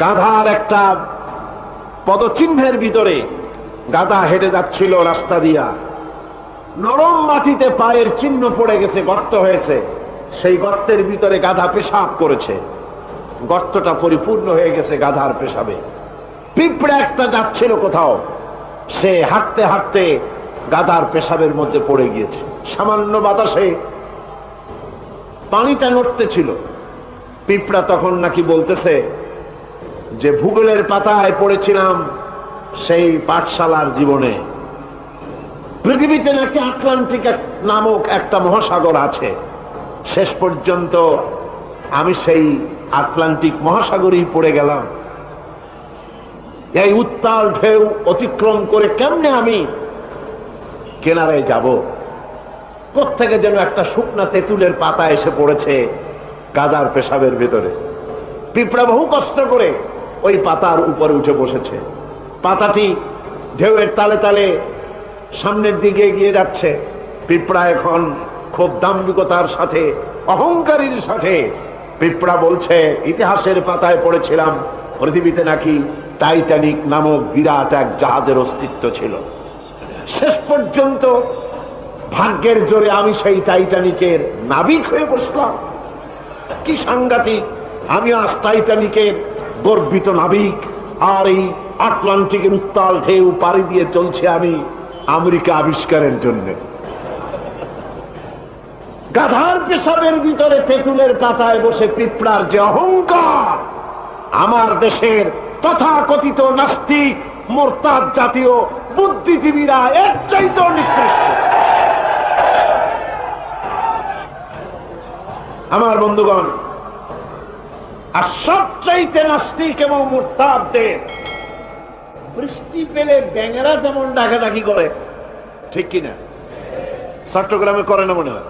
গাধার একটা পদচিহ্নের ভিতরে গাধা হেঁটে যাচ্ছিল রাস্তা দিয়া। নরম মাটিতে পায়ের চিহ্ন পড়ে গেছে, গর্ত হয়েছে। সেই গর্তের ভিতরে গাধা পেশাব করেছে। গর্তটা পরিপূর্ণ হয়ে গেছে গাধার পেশাবে। পিঁপড়ে একটা যাচ্ছিল কোথাও। সে হাঁটতে হাঁটতে গাধার পেশাবের মধ্যে পড়ে গিয়েছে। সামান্য বাতাসে পানিটা নড়তে ছিল পিঁপড়া তখন নাকি বলতেছে যে ভূগোলের পাতায় পড়েছিলাম সেই পাঠশালার জীবনে। পৃথিবীতে নাকি আটলান্টিক নামক একটা মহাসাগর আছে। শেষ পর্যন্ত আমি সেই আটলান্টিক মহাসাগরেই পড়ে গেলাম। এই উত্তাল ঢেউ অতিক্রম করে কেমনে আমি কেনারায় যাব? কোত্থেকে যেন একটা শুকনা তেঁতুলের পাতা এসে পড়েছে গাদার পেশাবের ভেতরে। পিঁপড়া বহু কষ্ট করে ওই পাতার উপরে উঠে বসেছে। পাতাটি ঢেউয়ের তালে তালে সামনের দিকে এগিয়ে যাচ্ছে। পিঁপড়া এখন খুব দাম্ভিকতার সাথে, অহংকারীর সাথে। পিঁপড়া বলছে, ইতিহাসের পাতায় পড়েছিলাম, পৃথিবীতে নাকি টাইটানিক নামক বিরাট এক জাহাজের অস্তিত্ব ছিল। শেষ পর্যন্ত ভাগ্যের জোরে আমি সেই টাইটানিকের নাবিক হয়ে বসলাম। কি সাংঘাতিক আমি আজ টাইটানিকের গর্বিত নাবিক, আর এই আটলান্টিকের উত্তাল ঢেউ পাড়ি দিয়ে চলছে আমি আমেরিকা আবিষ্কারের জন্য। গাধার পেশাবের ভিতরে তেঁতুলের পাতায় বসে পিঁপড়ার যে অহংকার, আমার দেশের তথাকথিত নাস্তিক, মোরতাদ জাতীয় বুদ্ধিজীবীরা এর চাইতেও নিকৃষ্ট। আমার বন্ধুগণ আর সবচাইতে নাস্তিক এবং মোরতাদদের বৃষ্টি পেলে ব্যাঙেরা যেমন ডাকাডাকি করে, ঠিক কিনা? চট্টগ্রামে করে না মনে হয়?